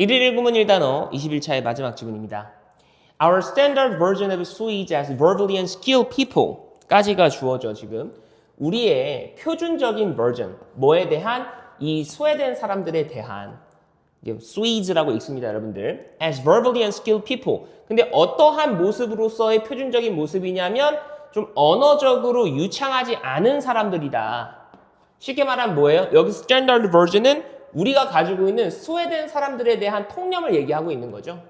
일일 일구문 일단어 21차의 마지막 지문입니다. Our standard version of Swedes as verbally unskilled people 까지가 주어져 지금 우리의 표준적인 버전 뭐에 대한 이 스웨덴 사람들에 대한 Swedes라고 읽습니다, 여러분들. As verbally unskilled people. 근데 어떠한 모습으로서의 표준적인 모습이냐면 좀 언어적으로 유창하지 않은 사람들이다. 쉽게 말하면 뭐예요? 여기 스탠다드 버전은 우리가 가지고 있는 스웨덴 사람들에 대한 통념을 얘기하고 있는 거죠.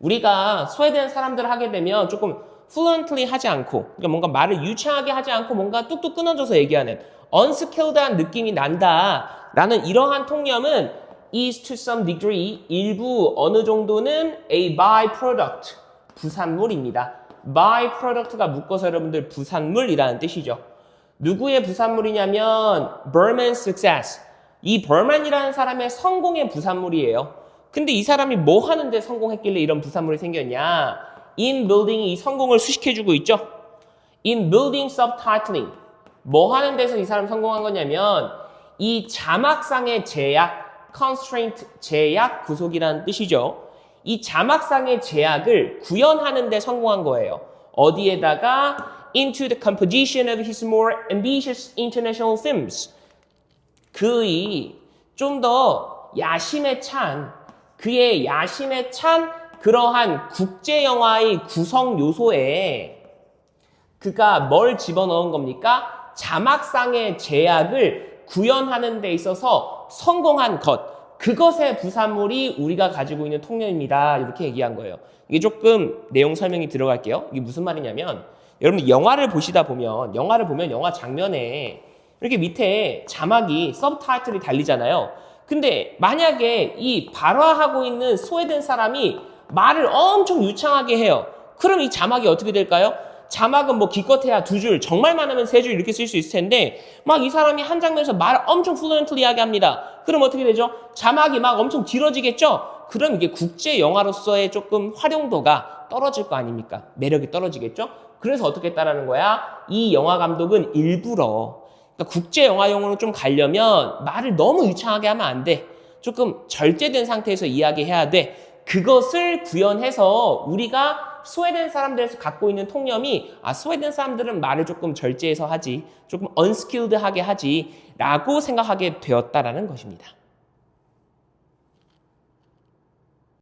우리가 스웨덴 사람들 하게 되면 조금 fluently 하지 않고 그러니까 뭔가 말을 유창하게 하지 않고 뭔가 뚝뚝 끊어져서 얘기하는 unskilled한 느낌이 난다라는 이러한 통념은 is to some degree 일부 어느 정도는 a byproduct 부산물입니다. byproduct가 묶어서 여러분들 부산물이라는 뜻이죠. 누구의 부산물이냐면 Berman's success. 이 버만이라는 사람의 성공의 부산물이에요. 근데 이 사람이 뭐 하는데 성공했길래 이런 부산물이 생겼냐? In building이 이 성공을 수식해주고 있죠. In building subtitling. 뭐 하는 데서 이 사람 성공한 거냐면 이 자막상의 제약, constraint, 제약 구속이라는 뜻이죠. 이 자막상의 제약을 구현하는 데 성공한 거예요. 어디에다가 into the composition of his more ambitious international films. 그의 좀 더 야심에 찬 그의 야심에 찬 그러한 국제 영화의 구성 요소에 그가 뭘 집어넣은 겁니까? 자막상의 제약을 구현하는 데 있어서 성공한 것. 그것의 부산물이 우리가 가지고 있는 통념입니다. 이렇게 얘기한 거예요. 이게 조금 내용 설명이 들어갈게요. 이게 무슨 말이냐면 여러분 영화를 보시다 보면 영화를 보면 영화 장면에 이렇게 밑에 자막이 서브타이틀이 달리잖아요. 근데 만약에 이 발화하고 있는 스웨덴 사람이 말을 엄청 유창하게 해요. 그럼 이 자막이 어떻게 될까요? 자막은 뭐 기껏해야 두 줄, 정말 많으면 세 줄 이렇게 쓸 수 있을 텐데 막 이 사람이 한 장면에서 말을 엄청 플루언틀리하게 합니다. 그럼 어떻게 되죠? 자막이 막 엄청 길어지겠죠? 그럼 이게 국제 영화로서의 조금 활용도가 떨어질 거 아닙니까? 매력이 떨어지겠죠? 그래서 어떻게 했다라는 거야? 이 영화 감독은 일부러 그러니까 국제 영화용으로 좀 가려면 말을 너무 유창하게 하면 안 돼. 조금 절제된 상태에서 이야기해야 돼. 그것을 구현해서 우리가 스웨덴 사람들에서 갖고 있는 통념이 아 스웨덴 사람들은 말을 조금 절제해서 하지 조금 언스킬드하게 하지 라고 생각하게 되었다라는 것입니다.